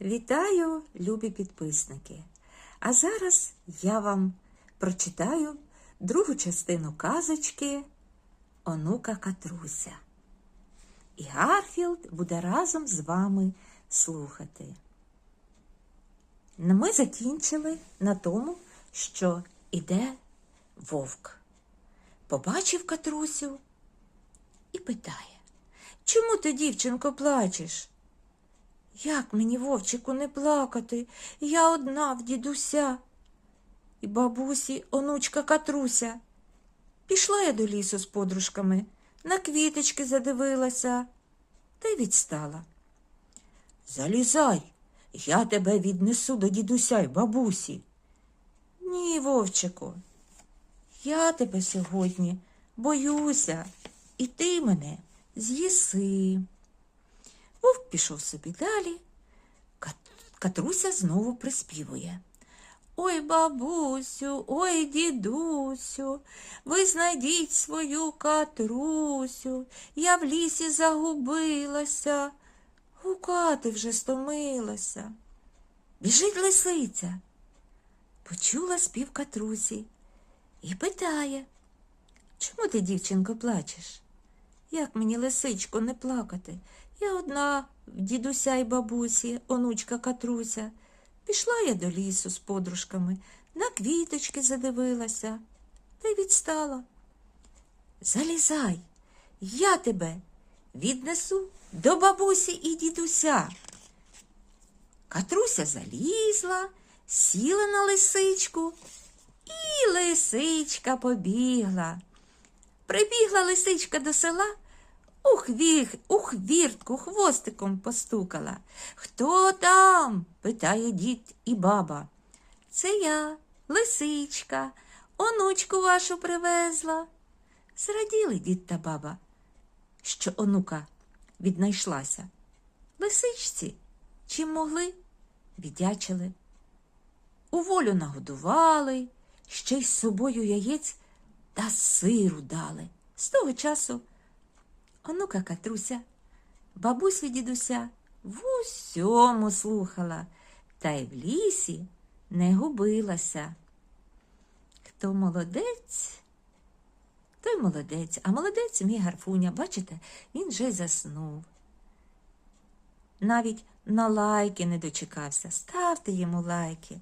Вітаю, любі підписники! А зараз я вам прочитаю другу частину казочки Онука Катруся. І Гарфілд буде разом з вами слухати. Ми закінчили на тому, що іде вовк. Побачив Катрусю і питає, чому ти, дівчинко, плачеш? Як мені, вовчику, не плакати? Я одна в дідуся. І бабусі, онучка Катруся. Пішла я до лісу з подружками, на квіточки задивилася та й відстала. Залізай, я тебе віднесу до дідуся й бабусі. Ні, вовчику, я тебе сьогодні боюся, і ти мене з'їси. Вовк пішов собі далі. Катруся знову приспівує. Ой, бабусю, ой, дідусю, ви знайдіть свою катрусю, я в лісі загубилася, гукати вже стомилася. Біжить лисиця. Почула спів катрусі і питає, чому ти, дівчинко, плачеш? Як мені, лисичко, не плакати? Я одна в дідуся й бабусі, онучка Катруся. Пішла я до лісу з подружками, на квіточки задивилася та й відстала. Залізай, я тебе віднесу до бабусі і дідуся. Катруся залізла, сіла на лисичку, і лисичка побігла. Прибігла лисичка до села, у, хвір, у хвіртку хвостиком постукала. Хто там? питає дід і баба. Це я, лисичка, онучку вашу привезла. Зраділи дід та баба, що онука віднайшлася. Лисичці, чим могли, віддячили. У волю нагодували, ще й з собою яєць та сиру дали. З того часу онука Катруся, бабусю дідуся в усьому слухала, та й в лісі не губилася. Хто молодець, той молодець, а молодець мій гарфуня, бачите, він вже й заснув. Навіть на лайки не дочекався. Ставте йому лайки.